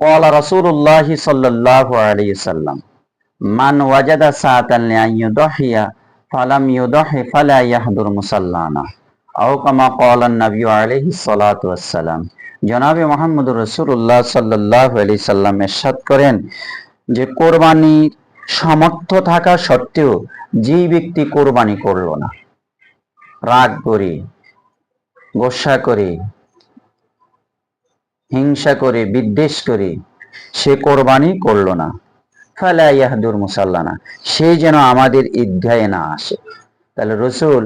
قال رسول الله صلى الله عليه وسلم من وجد ساعة لأن يضحي فلم يضحي فلا يحضر مصلانا أو كما قال النبي عليه الصلاة والسلام জনাবে মোহাম্মদ রসুল্লাহ সাল্লাহ আলি সাল্লাম এরশাদ করেন যে কোরবানির সামর্থ্য থাকা সত্ত্বেও যেই ব্যক্তি কোরবানি করলো না রাগ করে গোসা করে হিংসা করে, বিদ্বেষ করে সে কোরবানি করল না। ফালা ইয়াহদুর মুসাল্লানা, সে যেন আমাদের ঈদগাহে না আসে। তাহলে রসুল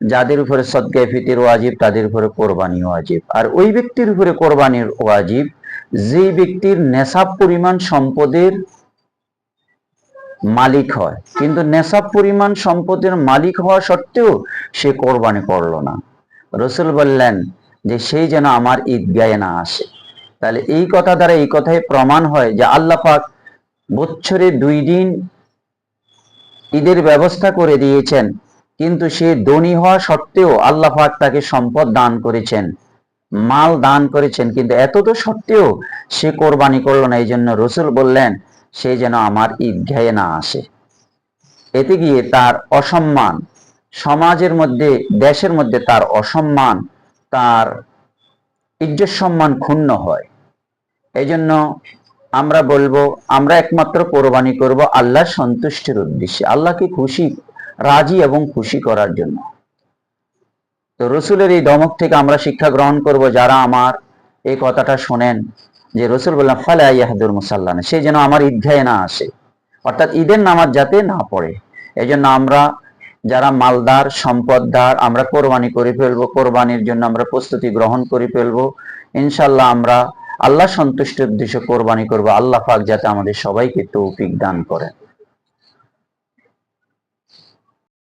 যাদের উপরে সদগায়ে ফিতির ওয়াজিব, তাদের উপরে কোরবানি ওয়াজিব। আর ওই ব্যক্তির উপরে কোরবানির ওয়াজিব যে ব্যক্তির নেশাব পরিমাণ সম্পদের মালিক হয়, কিন্তু নেশাব পরিমাণ সম্পদের মালিক হওয়া সত্ত্বেও সে কোরবানি করল না। রসুল বললেন যে সেই যেন আমার ঈদগাহে না আসে। তাহলে এই কথা দ্বারা এই কথাই প্রমাণ হয় যে আল্লাহ পাক বছরে দুই দিন ঈদের ব্যবস্থা করে দিয়েছেন, কিন্তু সে ধনী হওয়া সত্ত্বেও আল্লাহ পাক তাকে সম্পদ দান করেছেন, মাল দান করেছেন, কিন্তু এত তো সত্ত্বেও সে কোরবানি করল না এই জন্য রসুল বললেন, সে যেন আমার ঈদ ঈদগাহে না আসে। এতে গিয়ে তার অসম্মান, সমাজের মধ্যে, দেশের মধ্যে তার অসম্মান তার ইজ্জত সম্মান ক্ষুণ্ণ হয়। এই জন্য আমরা বলব, আমরা একমাত্র কোরবানি করব আল্লাহর সন্তুষ্টির উদ্দেশ্যে। আল্লাহকে খুশি, রাজি এবং খুশি করার জন্য? তো রসুলের এই দমক থেকে আমরা শিক্ষা গ্রহণ করব যারা আমার এই কথাটা শোনেন যে রসুল বললাম ফালে ইয়াহাদুর মুসাল্লানা সে যেন আমার ঈদগাহে না আসে। অর্থাৎ ঈদের নামাজ যাতে না পড়ে। এই জন্য আমরা যারা মালদার, সম্পদদার, আমরা কোরবানি করে ফেলব, কোরবানির জন্য আমরা প্রস্তুতি গ্রহণ করে ফেলব। ইনশাল্লাহ আমরা আল্লাহ সন্তুষ্টির উদ্দেশ্যে কোরবানি করব। আল্লাহ পাক যাতে আমাদের সবাইকে তৌফিক দান করেন।